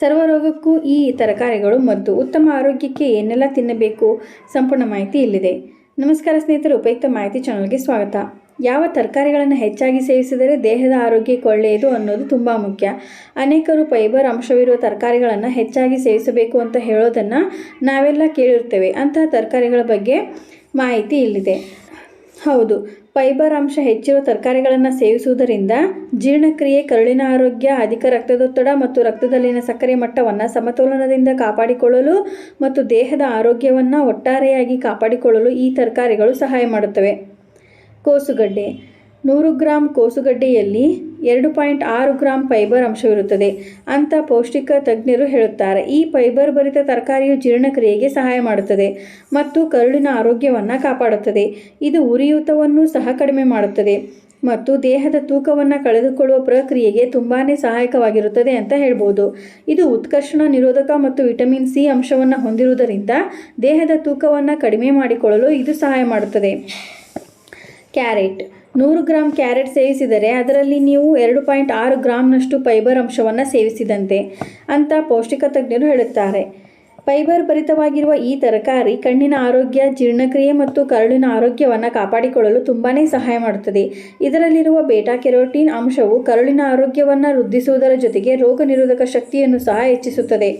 ಸರ್ವರೋಗಕ್ಕೂ ಈ ತರಕಾರಿಗಳು ಮದ್ದು. ಉತ್ತಮ ಆರೋಗ್ಯಕ್ಕೆ ಏನೆಲ್ಲ ತಿನ್ನಬೇಕು? ಸಂಪೂರ್ಣ ಮಾಹಿತಿ ಇಲ್ಲಿದೆ. ನಮಸ್ಕಾರ ಸ್ನೇಹಿತರು, ಉಪಯುಕ್ತ ಮಾಹಿತಿ ಚಾನಲ್ಗೆ ಸ್ವಾಗತ. ಯಾವ ತರಕಾರಿಗಳನ್ನು ಹೆಚ್ಚಾಗಿ ಸೇವಿಸಿದರೆ ದೇಹದ ಆರೋಗ್ಯಕ್ಕೆ ಒಳ್ಳೆಯದು ಅನ್ನೋದು ತುಂಬ ಮುಖ್ಯ. ಅನೇಕರು ಫೈಬರ್ ಅಂಶವಿರುವ ತರಕಾರಿಗಳನ್ನು ಹೆಚ್ಚಾಗಿ ಸೇವಿಸಬೇಕು ಅಂತ ಹೇಳೋದನ್ನು ನಾವೆಲ್ಲ ಕೇಳಿರ್ತೇವೆ ಅಂತಹ ತರಕಾರಿಗಳ ಬಗ್ಗೆ ಮಾಹಿತಿ ಇಲ್ಲಿದೆ. ಹೌದು. ಫೈಬರ್ ಅಂಶ ಹೆಚ್ಚಿರುವ ತರಕಾರಿಗಳನ್ನು ಸೇವಿಸುವುದರಿಂದ ಜೀರ್ಣಕ್ರಿಯೆ, ಕರುಳಿನ ಆರೋಗ್ಯ, ಅಧಿಕ ರಕ್ತದೊತ್ತಡ ಮತ್ತು ರಕ್ತದಲ್ಲಿನ ಸಕ್ಕರೆ ಮಟ್ಟವನ್ನು ಸಮತೋಲನದಿಂದ ಕಾಪಾಡಿಕೊಳ್ಳಲು ಮತ್ತು ದೇಹದ ಆರೋಗ್ಯವನ್ನು ಒಟ್ಟಾರೆಯಾಗಿ ಕಾಪಾಡಿಕೊಳ್ಳಲು ಈ ತರಕಾರಿಗಳು ಸಹಾಯ ಮಾಡುತ್ತವೆ. ಕೋಸುಗಡ್ಡೆ. ನೂರು ಗ್ರಾಂ ಕೋಸುಗಡ್ಡೆಯಲ್ಲಿ ಎರಡು ಪಾಯಿಂಟ್ ಆರು ಗ್ರಾಂ ಫೈಬರ್ ಅಂಶವಿರುತ್ತದೆ. ಅಂತ ಪೌಷ್ಟಿಕ ತಜ್ಞರು ಹೇಳುತ್ತಾರೆ, ಈ ಫೈಬರ್ ಭರಿತ ತರಕಾರಿಯು ಜೀರ್ಣಕ್ರಿಯೆಗೆ ಸಹಾಯ ಮಾಡುತ್ತದೆ ಮತ್ತು ಕರುಳಿನ ಆರೋಗ್ಯವನ್ನು ಕಾಪಾಡುತ್ತದೆ. ಇದು ಉರಿಯೂತವನ್ನು ಸಹ ಕಡಿಮೆ ಮಾಡುತ್ತದೆ ಮತ್ತು ದೇಹದ ತೂಕವನ್ನು ಕಳೆದುಕೊಳ್ಳುವ ಪ್ರಕ್ರಿಯೆಗೆ ತುಂಬಾ ಸಹಾಯಕವಾಗಿರುತ್ತದೆ ಅಂತ ಹೇಳ್ಬೋದು. ಇದು ಉತ್ಕರ್ಷಣ, ನಿರೋಧಕ ಮತ್ತು ವಿಟಮಿನ್ ಸಿ ಅಂಶವನ್ನು ಹೊಂದಿರುವುದರಿಂದ ದೇಹದ ತೂಕವನ್ನು ಕಡಿಮೆ ಮಾಡಿಕೊಳ್ಳಲು ಇದು ಸಹಾಯ ಮಾಡುತ್ತದೆ. ಕ್ಯಾರೆಟ್. ನೂರು ಗ್ರಾಂ ಕ್ಯಾರೆಟ್ ಸೇವಿಸಿದರೆ ಅದರಲ್ಲಿ ನೀವು ಎರಡು ಪಾಯಿಂಟ್ ಆರು ಗ್ರಾಮ್ನಷ್ಟು ಫೈಬರ್ ಅಂಶವನ್ನು ಸೇವಿಸಿದಂತೆ ಅಂತ ಪೌಷ್ಟಿಕ ತಜ್ಞರು ಹೇಳುತ್ತಾರೆ. ಫೈಬರ್ ಭರಿತವಾಗಿರುವ ಈ ತರಕಾರಿ ಕಣ್ಣಿನ ಆರೋಗ್ಯ, ಜೀರ್ಣಕ್ರಿಯೆ ಮತ್ತು ಕರುಳಿನ ಆರೋಗ್ಯವನ್ನು ಕಾಪಾಡಿಕೊಳ್ಳಲು ತುಂಬಾ ಸಹಾಯ ಮಾಡುತ್ತದೆ. ಇದರಲ್ಲಿರುವ ಬೇಟಾ ಕೆರೋಟಿನ್ ಅಂಶವು ಕರುಳಿನ ಆರೋಗ್ಯವನ್ನು ವೃದ್ಧಿಸುವುದರ ಜೊತೆಗೆ ರೋಗ ನಿರೋಧಕ ಶಕ್ತಿಯನ್ನು ಸಹ ಹೆಚ್ಚಿಸುತ್ತದೆ.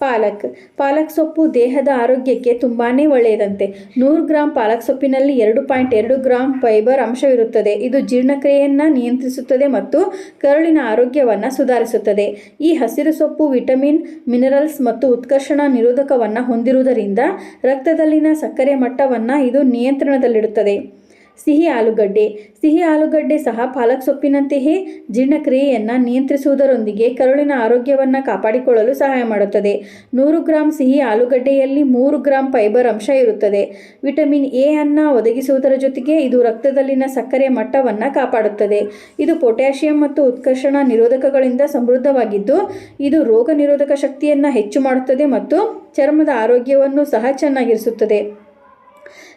ಪಾಲಕ್. ಪಾಲಕ್ ಸೊಪ್ಪು ದೇಹದ ಆರೋಗ್ಯಕ್ಕೆ ತುಂಬಾ ಒಳ್ಳೆಯದಂತೆ. ನೂರು ಗ್ರಾಂ ಪಾಲಕ್ ಸೊಪ್ಪಿನಲ್ಲಿ ಎರಡು ಪಾಯಿಂಟ್ ಎರಡು ಗ್ರಾಂ ಫೈಬರ್ ಅಂಶವಿರುತ್ತದೆ. ಇದು ಜೀರ್ಣಕ್ರಿಯೆಯನ್ನು ನಿಯಂತ್ರಿಸುತ್ತದೆ ಮತ್ತು ಕರುಳಿನ ಆರೋಗ್ಯವನ್ನು ಸುಧಾರಿಸುತ್ತದೆ. ಈ ಹಸಿರು ಸೊಪ್ಪು ವಿಟಮಿನ್, ಮಿನರಲ್ಸ್ ಮತ್ತು ಉತ್ಕರ್ಷಣ ನಿರೋಧಕವನ್ನು ಹೊಂದಿರುವುದರಿಂದ ರಕ್ತದಲ್ಲಿನ ಸಕ್ಕರೆ ಮಟ್ಟವನ್ನು ಇದು ನಿಯಂತ್ರಣದಲ್ಲಿಡುತ್ತದೆ. ಸಿಹಿ ಆಲೂಗಡ್ಡೆ. ಸಿಹಿ ಆಲೂಗಡ್ಡೆ ಸಹ ಪಾಲಕ್ ಸೊಪ್ಪಿನಂತೆಯೇ ಜೀರ್ಣಕ್ರಿಯೆಯನ್ನು ನಿಯಂತ್ರಿಸುವುದರೊಂದಿಗೆ ಕರುಳಿನ ಆರೋಗ್ಯವನ್ನು ಕಾಪಾಡಿಕೊಳ್ಳಲು ಸಹಾಯ ಮಾಡುತ್ತದೆ. ನೂರು ಗ್ರಾಂ ಸಿಹಿ ಆಲೂಗಡ್ಡೆಯಲ್ಲಿ ಮೂರು ಗ್ರಾಂ ಫೈಬರ್ ಅಂಶ ಇರುತ್ತದೆ. ವಿಟಮಿನ್ ಎ ಅನ್ನು ಒದಗಿಸುವುದರ ಜೊತೆಗೆ ಇದು ರಕ್ತದಲ್ಲಿನ ಸಕ್ಕರೆ ಮಟ್ಟವನ್ನು ಕಾಪಾಡುತ್ತದೆ. ಇದು ಪೊಟ್ಯಾಷಿಯಂ ಮತ್ತು ಉತ್ಕರ್ಷಣ ನಿರೋಧಕಗಳಿಂದ ಸಮೃದ್ಧವಾಗಿದ್ದು, ಇದು ರೋಗ ನಿರೋಧಕ ಶಕ್ತಿಯನ್ನು ಹೆಚ್ಚು ಮಾಡುತ್ತದೆ ಮತ್ತು ಚರ್ಮದ ಆರೋಗ್ಯವನ್ನು ಸಹ ಚೆನ್ನಾಗಿರಿಸುತ್ತದೆ.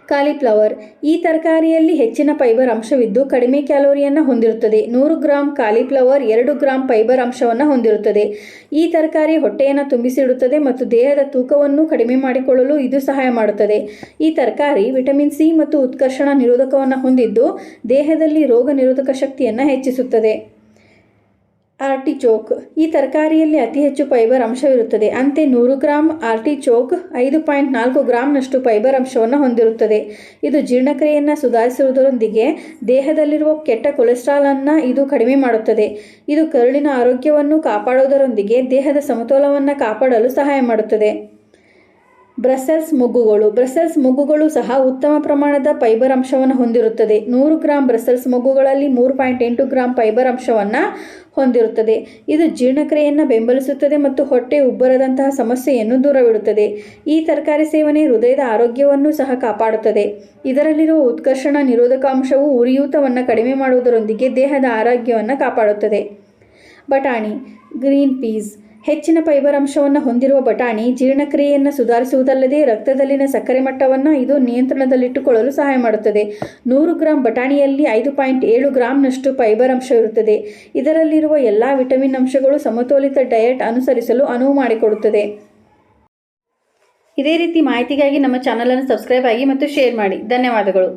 ಕಾಲಿಫ್ಲವರ್. ಈ ತರಕಾರಿಯಲ್ಲಿ ಹೆಚ್ಚಿನ ಫೈಬರ್ ಅಂಶವಿದ್ದು ಕಡಿಮೆ ಕ್ಯಾಲೋರಿಯನ್ನು ಹೊಂದಿರುತ್ತದೆ. ನೂರು ಗ್ರಾಂ ಕಾಲಿಫ್ಲವರ್, ಎರಡು ಗ್ರಾಂ ಫೈಬರ್ ಅಂಶವನ್ನು ಹೊಂದಿರುತ್ತದೆ. ಈ ತರಕಾರಿ ಹೊಟ್ಟೆಯನ್ನು ತುಂಬಿಸಿಡುತ್ತದೆ ಮತ್ತು ದೇಹದ ತೂಕವನ್ನು ಕಡಿಮೆ ಮಾಡಿಕೊಳ್ಳಲು ಇದು ಸಹಾಯ ಮಾಡುತ್ತದೆ. ಈ ತರಕಾರಿ ವಿಟಮಿನ್ ಸಿ ಮತ್ತು ಉತ್ಕರ್ಷಣ ನಿರೋಧಕವನ್ನು ಹೊಂದಿದ್ದು ದೇಹದಲ್ಲಿ ರೋಗ ನಿರೋಧಕ ಶಕ್ತಿಯನ್ನು ಹೆಚ್ಚಿಸುತ್ತದೆ. ಆರ್ಟಿಚೋಕ್ ಈ ತರಕಾರಿಯಲ್ಲಿ ಅತಿ ಹೆಚ್ಚು ಫೈಬರ್ ಅಂಶವಿರುತ್ತದೆ. ಅಂತೆ ನೂರು ಗ್ರಾಂ ಆರ್ಟಿಚೋಕ್ ಐದು ಪಾಯಿಂಟ್ ನಾಲ್ಕು ಗ್ರಾಂನಷ್ಟು ಫೈಬರ್ ಅಂಶವನ್ನು ಹೊಂದಿರುತ್ತದೆ. ಇದು ಜೀರ್ಣಕ್ರಿಯೆಯನ್ನು ಸುಧಾರಿಸುವುದರೊಂದಿಗೆ ದೇಹದಲ್ಲಿರುವ ಕೆಟ್ಟ ಕೊಲೆಸ್ಟ್ರಾಲನ್ನು ಇದು ಕಡಿಮೆ ಮಾಡುತ್ತದೆ. ಇದು ಕರುಳಿನ ಆರೋಗ್ಯವನ್ನು ಕಾಪಾಡುವುದರೊಂದಿಗೆ ದೇಹದ ಸಮತೋಲವನ್ನು ಕಾಪಾಡಲು ಸಹಾಯ ಮಾಡುತ್ತದೆ. ಬ್ರಸೆಲ್ಸ್ ಮೊಗ್ಗುಗಳು. ಬ್ರಸೆಲ್ಸ್ ಮೊಗ್ಗುಗಳು ಸಹ ಉತ್ತಮ ಪ್ರಮಾಣದ ಫೈಬರ್ ಅಂಶವನ್ನು ಹೊಂದಿರುತ್ತದೆ. ನೂರು ಗ್ರಾಂ ಬ್ರಸೆಲ್ಸ್ ಮೊಗ್ಗುಗಳಲ್ಲಿ ಮೂರು ಪಾಯಿಂಟ್ ಎಂಟು ಗ್ರಾಂ ಫೈಬರ್ ಅಂಶವನ್ನು ಹೊಂದಿರುತ್ತದೆ. ಇದು ಜೀರ್ಣಕ್ರಿಯೆಯನ್ನು ಬೆಂಬಲಿಸುತ್ತದೆ ಮತ್ತು ಹೊಟ್ಟೆ ಉಬ್ಬರದಂತಹ ಸಮಸ್ಯೆಯನ್ನು ದೂರವಿಡುತ್ತದೆ. ಈ ತರಕಾರಿ ಸೇವನೆ ಹೃದಯದ ಆರೋಗ್ಯವನ್ನು ಸಹ ಕಾಪಾಡುತ್ತದೆ. ಇದರಲ್ಲಿರುವ ಉತ್ಕರ್ಷಣ ನಿರೋಧಕ ಅಂಶವು ಉರಿಯೂತವನ್ನು ಕಡಿಮೆ ಮಾಡುವುದರೊಂದಿಗೆ ದೇಹದ ಆರೋಗ್ಯವನ್ನು ಕಾಪಾಡುತ್ತದೆ. ಬಟಾಣಿ, ಗ್ರೀನ್ ಪೀಸ್ ಹೆಚ್ಚಿನ ಫೈಬರ್ ಅಂಶವನ್ನು ಹೊಂದಿರುವ ಬಟಾಣಿ ಜೀರ್ಣಕ್ರಿಯೆಯನ್ನು ಸುಧಾರಿಸುವುದಲ್ಲದೆ ರಕ್ತದಲ್ಲಿನ ಸಕ್ಕರೆ ಮಟ್ಟವನ್ನು ಇದು ನಿಯಂತ್ರಣದಲ್ಲಿಟ್ಟುಕೊಳ್ಳಲು ಸಹಾಯ ಮಾಡುತ್ತದೆ. ನೂರು ಗ್ರಾಂ ಬಟಾಣಿಯಲ್ಲಿ ಐದು ಪಾಯಿಂಟ್ ಏಳು ಗ್ರಾಂನಷ್ಟು ಫೈಬರ್ ಅಂಶವಿರುತ್ತದೆ ಇದರಲ್ಲಿರುವ ಎಲ್ಲ ವಿಟಮಿನ್ ಅಂಶಗಳು ಸಮತೋಲಿತ ಡಯಟ್ ಅನುಸರಿಸಲು ಅನುವು ಮಾಡಿಕೊಡುತ್ತದೆ. ಇದೇ ರೀತಿ ಮಾಹಿತಿಗಾಗಿ ನಮ್ಮ ಚಾನಲನ್ನು ಸಬ್ಸ್ಕ್ರೈಬ್ ಆಗಿ ಮತ್ತು ಶೇರ್ ಮಾಡಿ. ಧನ್ಯವಾದಗಳು.